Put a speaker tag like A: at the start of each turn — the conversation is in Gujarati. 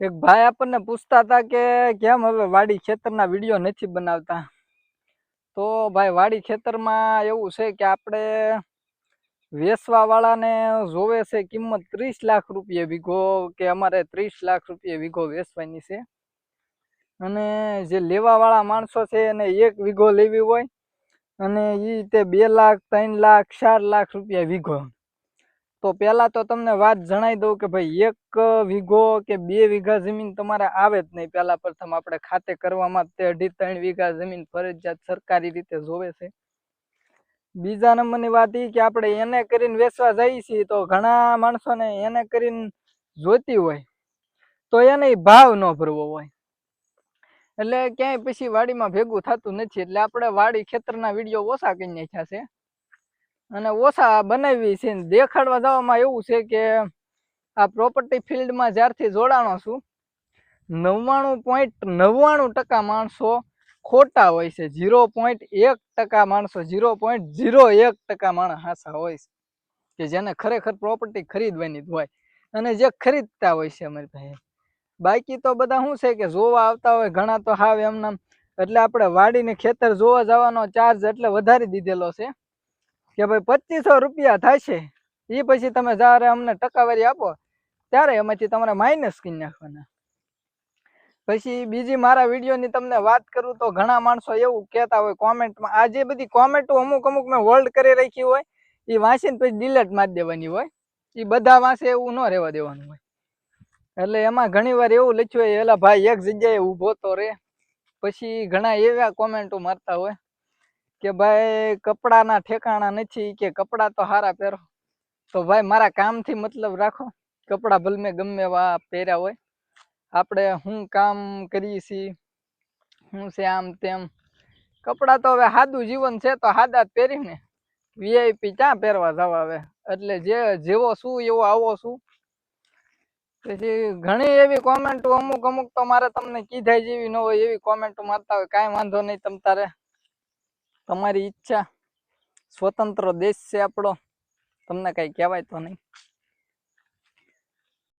A: એક ભાઈ આપણને પૂછતા હતા કે કેમ હવે વાડી ખેતરના વીડિયો નથી બનાવતા? તો ભાઈ, વાડી ખેતરમાં એવું છે કે આપણે વેચવાવાળાને જોવે છે કિંમત ત્રીસ લાખ રૂપિયા વીઘો કે અમારે ત્રીસ લાખ રૂપિયા વીઘો વેચવાની છે. અને જે લેવાવાળા માણસો છે એને એક વીઘો લેવી હોય અને એ તે બે લાખ, ત્રણ લાખ, ચાર લાખ રૂપિયા વીઘો. તો પહેલાં તો તમને વાત જણાવી દઉં કે ભાઈ એક વીઘો કે બે વીઘા જમીન તમારે આવે જ નહીં. પહેલાં પ્રથમ આપણે ખાતે કરવામાં તે અઢી ત્રણ વીઘા જમીન ફરજિયાત સરકારી રીતે જોવે છે. બીજા નંબરની વાત એ કે આપણે એને કરીને વેચવા જઈએ છીએ તો ઘણા માણસોને એને કરીને જોતી હોય તો એને ભાવ ન ભરવો હોય. એટલે ક્યાંય પછી વાડીમાં ભેગું થતું નથી. એટલે આપણે વાડી ખેતરના વીડિયો ઓછા કરી નાખ્યા છે. અને ઓછા બનાવી છે. દેખાડવા જવામાં એવું છે કે આ પ્રોપર્ટી ફિલ્ડમાં જ્યારથી જોડાણો છું, નવ્વાણું પોઈન્ટ નવ્વાણું ટકા માણસો ખોટા હોય છે. ઝીરો પોઈન્ટ એક ટકા માણસો ઝીરો પોઈન્ટ ઝીરો એક ટકા માણસ હાસા હોય છે. કે જેને ખરેખર પ્રોપર્ટી ખરીદવાની હોય. અને જે ખરીદતા હોય છે અમારી પાસે. બાકી તો બધા શું છે કે જોવા આવતા હોય ઘણા તો હાવ એમને એટલે આપણે વાડીને ખેતર જોવા જવાનો ચાર્જ એટલે વધારી દીધેલો છે. કે ભાઈ પચીસો રૂપિયા થશે. એ પછી તમે જ્યારે અમને ટકાવારી આપો, ત્યારે એમાંથી તમારે માઇનસ કરી નાખવાના. પછી બીજી મારા વિડીયોની તમને વાત કરું તો ઘણા માણસો એવું કહેતા હોય કોમેન્ટમાં, આ જે બધી કોમેન્ટો અમુક અમુક મેં હોલ્ડ કરી રાખી હોય એ વાંચીને પછી ડિલેટ મારી દેવાની હોય. એ બધા વાંચે એવું ન રહેવા દેવાનું હોય. એટલે એમાં ઘણી વાર એવું લખ્યું હોય, એલા ભાઈ એક જગ્યાએ ઊભો તો રે. પછી ઘણા એવા કોમેન્ટો મારતા હોય. કે ભાઈ કપડાના ઠેકાણા નથી, કે કપડા તો સારા પહેરો. તો ભાઈ મારા કામથી મતલબ રાખો, કપડાં ભલમે ગમે એવા પહેર્યા હોય. આપણે હું કામ કરીએ છીએ, હું છે આમ તેમ. કપડાં તો હવે સાદું જીવન છે, તો સાદા જ પહેરીને વીઆઈપી ક્યાં પહેરવા જવા આવે એટલે જે જેવો શું એવો આવો શું પછી ઘણી એવી કોમેન્ટો અમુક અમુક તો મારે તમને કીધા જેવી ન હોય, એવી કોમેન્ટો મારતા હોય, કાંઈ વાંધો નહીં તમ તારે. તમારી ઈચ્છા. સ્વતંત્ર દેશ છે આપણો. તમને કંઈ કહેવાય તો નહીં.